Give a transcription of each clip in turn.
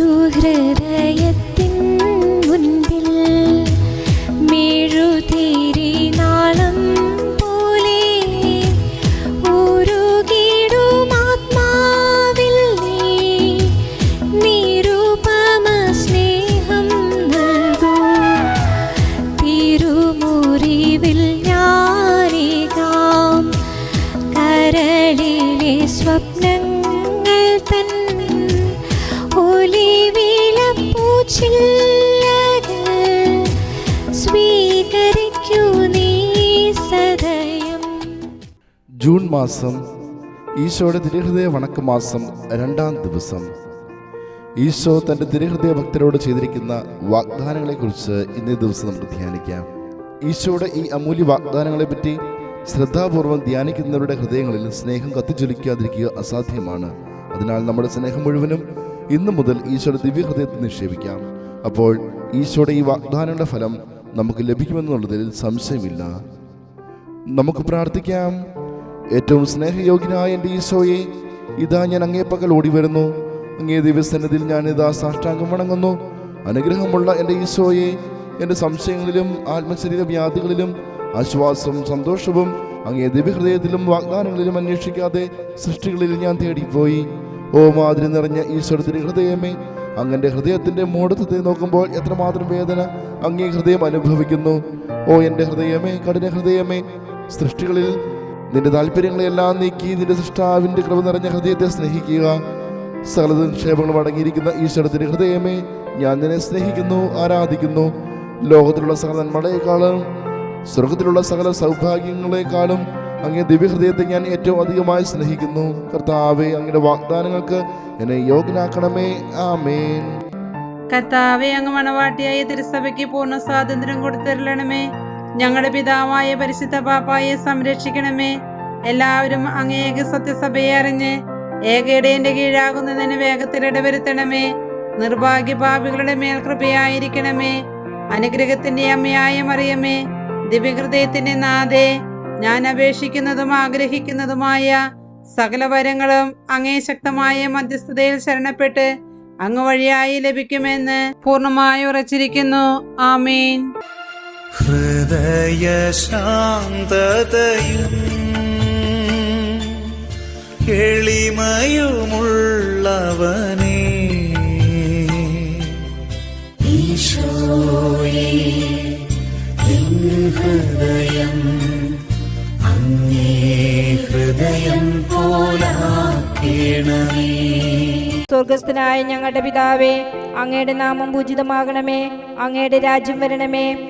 ഒരു ഹൃദയത്തിൻ മുൻപിൽ മെഴുതിരി നാളം പോലെ ഉരുകിടും ആത്മാവിൽ നീ. നിരുപമ സ്നേഹം നൽകൂ. തിരുമുറിവിൽ ഞാനേകാം. കരളിലെ സ്വപ്നങ്ങൾ ജൂൺ മാസം ഈശോയുടെ തിരുഹൃദയ വണക്ക മാസം രണ്ടാം ദിവസം. ഈശോ തന്റെ തിരുഹൃദയ ഭക്തരോട് ചെയ്തിരിക്കുന്ന വാഗ്ദാനങ്ങളെക്കുറിച്ച് ഇന്നേ ദിവസം നമുക്ക് ധ്യാനിക്കാം. ഈശോയുടെ ഈ അമൂല്യ വാഗ്ദാനങ്ങളെപ്പറ്റി ശ്രദ്ധാപൂർവം ധ്യാനിക്കുന്നവരുടെ ഹൃദയങ്ങളിൽ സ്നേഹം കത്തിജ്വലിക്കാതിരിക്കുക അസാധ്യമാണ്. അതിനാൽ നമ്മുടെ സ്നേഹം മുഴുവനും ഇന്നു മുതൽ ഈശോയുടെ ദിവ്യഹൃദയത്തിൽ നിക്ഷേപിക്കാം. അപ്പോൾ ഈശോയുടെ ഈ വാഗ്ദാനങ്ങളുടെ ഫലം നമുക്ക് ലഭിക്കുമെന്നുള്ളതിൽ സംശയമില്ല. നമുക്ക് പ്രാർത്ഥിക്കാം. ഏറ്റവും സ്നേഹയോഗ്യനായ എന്റെ ഈശോയെ ഇതാ ഞാൻ അങ്ങേ പകൽ ഓടി വരുന്നു അങ്ങേ ദിവസത്തിൽ ഞാൻ ഇതാ സാഷ്ടാംഗം വണങ്ങുന്നു. അനുഗ്രഹമുള്ള എന്റെ ഈശോയെ എന്റെ സംശയങ്ങളിലും ആത്മശരീര വ്യാധികളിലും ആശ്വാസവും സന്തോഷവും അങ്ങേ ദിവ്യഹൃദയത്തിലും വാഗ്ദാനങ്ങളിലും അന്വേഷിക്കാതെ സൃഷ്ടികളിൽ ഞാൻ തേടിപ്പോയി. ഓ മാതിരി നിറഞ്ഞ ഈശ്വരത്തിന്റെ ഹൃദയമേ അങ്ങന്റെ ഹൃദയത്തിന്റെ മൂടത്തെ നോക്കുമ്പോൾ എത്രമാത്രം വേദന അങ്ങേ ഹൃദയം അനുഭവിക്കുന്നു. ഓ എന്റെ ഹൃദയമേ കഠിന ഹൃദയമേ സൃഷ്ടികളിൽ നിന്റെ താല്പര്യങ്ങളെല്ലാം നീക്കി നിന്റെ സൃഷ്ടാവിന്റെ കൃപ നിറഞ്ഞ ഹൃദയത്തെ സ്നേഹിക്കുക. സകല നിക്ഷേപങ്ങളും അടങ്ങിയിരിക്കുന്ന ഈശ്വരത്തിന്റെ ഹൃദയമേ ഞാൻ നിന്നെ സ്നേഹിക്കുന്നു ആരാധിക്കുന്നു. ലോകത്തിലുള്ള സകല നന്മകളെക്കാളും സ്വർഗത്തിലുള്ള സകല സൗഭാഗ്യങ്ങളെക്കാളും അങ്ങേ ദിവ്യഹൃദയത്തെ ഞാൻ ഏറ്റവും അധികമായി സ്നേഹിക്കുന്നു. കർത്താവേ അങ്ങയുടെ വാഗ്ദാനങ്ങൾക്ക് എന്നെ യോഗ്യനാക്കണമേ. ആമേൻ. കർത്താവെ അങ്ങ് മണവാട്ടിയായ തിരുസഭയ്ക്ക് പൂർണ സ്വാതന്ത്ര്യം കൊടുത്തരളണമേ ഞങ്ങളുടെ പിതാവായ പരിശുദ്ധ പാപ്പായെ സംരക്ഷിക്കണമേ. എല്ലാവരും അങ്ങേക സത്യസഭയെ അറിഞ്ഞ് ഏകയുടെ കീഴാകുന്നതിന് വേഗത്തിൽ ഇടവരുത്തണമേ. നിർഭാഗ്യ പാപികളുടെ മേൽ കൃപയായിരിക്കണമേ. അനുഗ്രഹത്തിന്റെ അമ്മയായ മറിയമേ. ദിവ്യഹൃദയത്തിന്റെ നാഥേ ഞാൻ അപേക്ഷിക്കുന്നതും ആഗ്രഹിക്കുന്നതുമായ സകല വരങ്ങളും അങ്ങേ ശക്തമായ മധ്യസ്ഥതയിൽ ശരണപ്പെട്ട് അങ്ങ് വഴിയായി ലഭിക്കുമെന്ന് പൂർണമായി ഉറച്ചിരിക്കുന്നു. ആമീൻ. ഹൃദയശാന്തതയും എളിമയുമുള്ളവനേ ഈശോയെ എൻ ഹൃദയം അങ്ങേ ഹൃദയം പോലാക്കേണമേ. സ്വർഗസ്ഥനായ ഞങ്ങളുടെ പിതാവേ അങ്ങയുടെ നാമം പൂജിതമാകണമേ അങ്ങയുടെ രാജ്യം വരണമേ.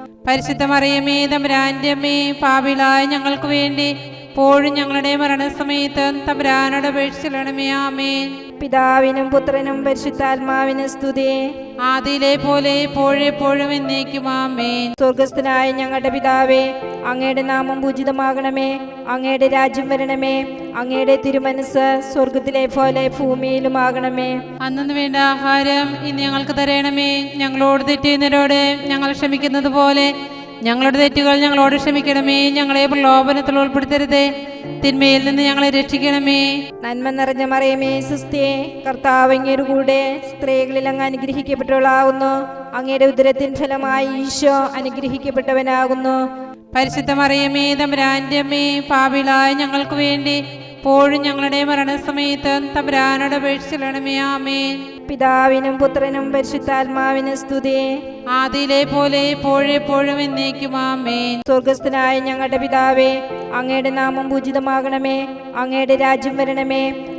പരിശുദ്ധ മറിയമേ തമ്പുരാന്റെ അമ്മേ പാപിളായ ഞങ്ങൾക്ക് വേണ്ടി പോഴും ഞങ്ങളുടെ മരണസമയത്ത് തമ്പുരാനോട് അപേക്ഷിച്ചിടണമേ ആമേൻ. പിതാവിനും പുത്രനും പരിശുദ്ധാത്മാവിനും സ്തുതി. ആദിയിലെ പോലെ എപ്പോഴെപ്പോഴും എന്നേക്കും ആമേൻ. സ്വർഗസ്ഥനായ ഞങ്ങളുടെ പിതാവേ അങ്ങയുടെ നാമം പൂജിതമാകണമേ അങ്ങയുടെ രാജ്യം വരണമേ അങ്ങയുടെ തിരുമനസ് സ്വർഗത്തിലെ പോലെ ഭൂമിയിലും ആകണമേ അന്നു വേണ്ട ആഹാരം ഇന്ന് ഞങ്ങൾക്ക് തരണമേ. ഞങ്ങളോട് തെറ്റുന്നതിനോട് ഞങ്ങൾ ക്ഷമിക്കുന്നത് പോലെ ഞങ്ങളുടെ തെറ്റുകൾ ഞങ്ങളോട് ക്ഷമിക്കണമേ. ഞങ്ങളെ പ്രലോഭനത്തിൽ ഉൾപ്പെടുത്തരുതേ. തിന്മയിൽ നിന്ന് ഞങ്ങളെ രക്ഷിക്കണമേ. നന്മ നിറഞ്ഞ മറിയമേ സുസ്ഥിയെ കർത്താവങ്ങയുടെ കൂടെ സ്ത്രീകളിൽ അങ്ങ് അനുഗ്രഹിക്കപ്പെട്ടവളാകുന്നു അങ്ങയുടെ ഉദരത്തിൻ ഫലമായി ഈശോ അനുഗ്രഹിക്കപ്പെട്ടവനാകുന്നു. പരിശുദ്ധ മറിയമേ തമ്പുരാന്റെ അമ്മേ പാപിളായ ഞങ്ങൾക്ക് വേണ്ടി പോഴും ഞങ്ങളുടെ മരണസമയത്ത് തമ്പുരാനോട് അപേക്ഷിച്ചിടണമേ ആമേൻ. പിതാവിനും പുത്രനും പരിശുദ്ധാത്മാവിനും സ്തുതി. ആദിയിലെ പോലെ എപ്പോഴെപ്പോഴും എന്നേക്കും ആമേൻ. സ്വർഗസ്ഥനായ ഞങ്ങളുടെ പിതാവേ അങ്ങയുടെ നാമം പൂജിതമാകണമേ അങ്ങയുടെ രാജ്യം വരണമേ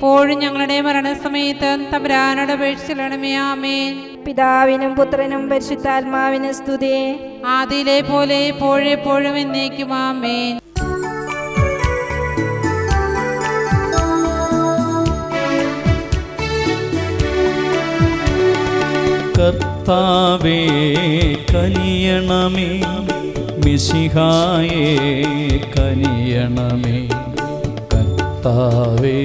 പോഴും ഞങ്ങളുടെ മരണസമയത്ത് തമ്പുരാനോട് അപേക്ഷിച്ചിടണമേ ആമേൻ. പിതാവിനും പുത്രനും പരിശുദ്ധാത്മാവിനും സ്തുതി. ആദിയിലെ പോലെ എപ്പോഴെപ്പോഴും എന്നേക്കും ആമേൻ. കർത്താവേ കനിയണമേ. മിശിഹായേ കനിയണമേ. കർത്താവേ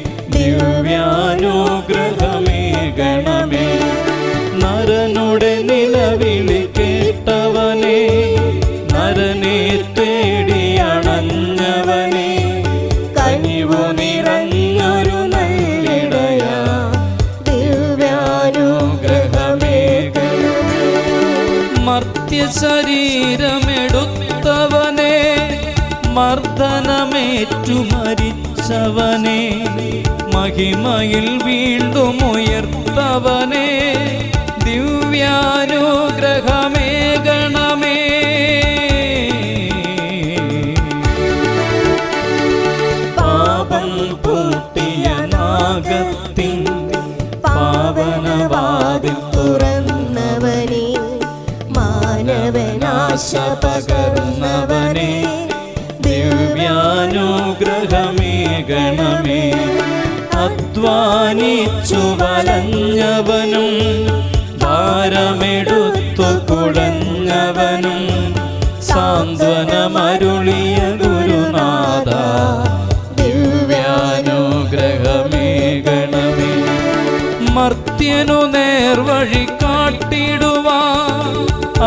ദിവ്യാനുഗ്രഹമേ ഗണമേ. നരനുടെ നിലവിളി കേട്ടവനെ നരനെ തേടിയണഞ്ഞവനെ കനിവു നിറഞ്ഞൊരു നല്ലിടയ. ദിവ്യാനുഗ്രഹമേ ഗണമേ. മർത്യ ശരീരമെടുത്തവനെ മർദ്ദനമേറ്റു മരിച്ചവനെ മഹിമയിൽ വീണ്ടും ഉയർത്തവനെ. ദിവ്യാനുഗ്രഹമേ ഗണമേ. പാപം പൂട്ടിയ നാഗത്തിൻ പാവനവാതിൽ തുറന്നവനെ. മാനവനാശ പകർന്നവനെ. ദിവ്യാനുഗ്രഹമേ ഗണമേ. അധ്വാനിച്ചു വലഞ്ഞവനും ഭാരമെടുത്തു കുടഞ്ഞവനും സാന്ത്വനമരുളിയ ഗുരുനാഥ ദിവ്യാനുഗ്രഹമേ ഗണമേ മർത്യനു നേർവഴി കാട്ടിടുവാ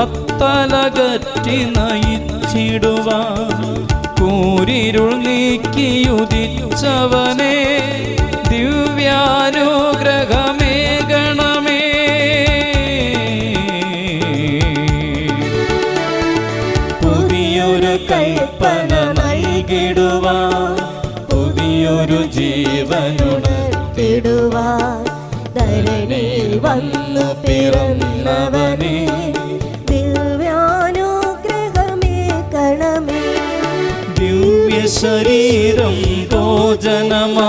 അത്തലകറ്റി നയിച്ചിടുവാ. കൂരിരുൾ നീക്കിയുദിച്ചവനെ ദിവ്യാനുഗ്രഹമേ ഗണമേ. പുതിയൊരു കൽപ്പന നൽകിടുവാ പുതിയൊരു ജീവനുണർത്തിടുവാൻ. പിറന്നവനെ ശരീരം ഭോജനമാ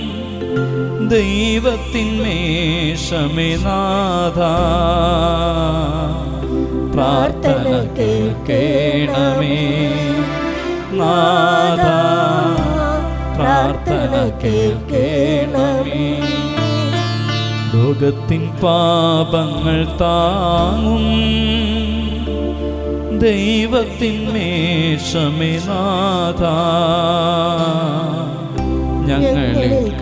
ദൈവത്തിൻ മേഷമേ നാഥ പ്രാർത്ഥന കേൾക്കേണമേ. നാഥ പ്രാർത്ഥന കേൾക്കണമേ. ലോകത്തിൻ പാപങ്ങൾ താങ്ങും ദൈവത്തിൻ മേഷമേ നാഥ ഞങ്ങളിൽ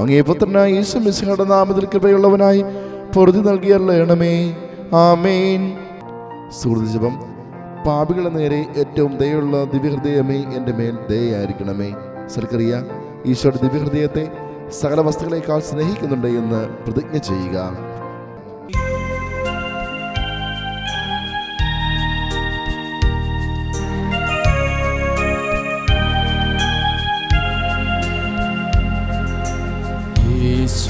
അങ്ങേ പുത്രനായ യേശു മിശിഹയുടെ നാമത്തിൽ കൃപയുള്ളവനായി പൊറുതി നൽകിയല്ലണമേ ആമേൻ. സുഹൃത്ത് ജപം പാപികളെ നേരെ ഏറ്റവും ദയുള്ള ദിവ്യഹൃദയമേ എന്റെ മേൽ ദയായിരിക്കണമേ സൽക്കറിയ ഈശോയുടെ ദിവ്യഹൃദയത്തെ സകല വസ്തുക്കളെക്കാൾ സ്നേഹിക്കുന്നുണ്ട് എന്ന് പ്രതിജ്ഞ ചെയ്യുക.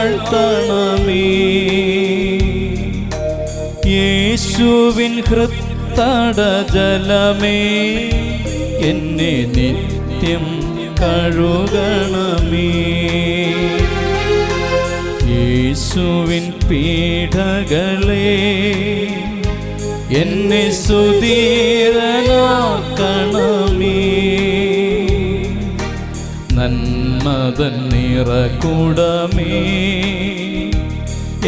ലഹരിയിലാഴ്ത്തണമേ യേശുവിൻ ഹൃത്തട ജലമേ. എന്നെ നിത്യം കഴുകണമേ. യേശുവിൻ പീഠകളെ എന്നെ സുധീരനാക്കണമേ. നന്മതൻ നിറകുടമേ.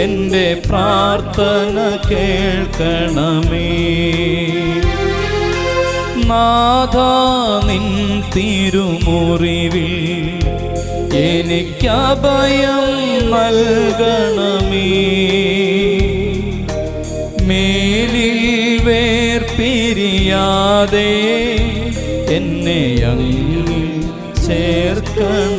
എന്റെ പ്രാർത്ഥന കേൾക്കണമേ. നാഥ നിൻ തിരുമുറിവിൽ എനിക്കഭയം നൽകണമേ. മേലിൽ വേർപിരിയാതെ എന്നെ അങ്ങിൽ ചേർക്കണമേ.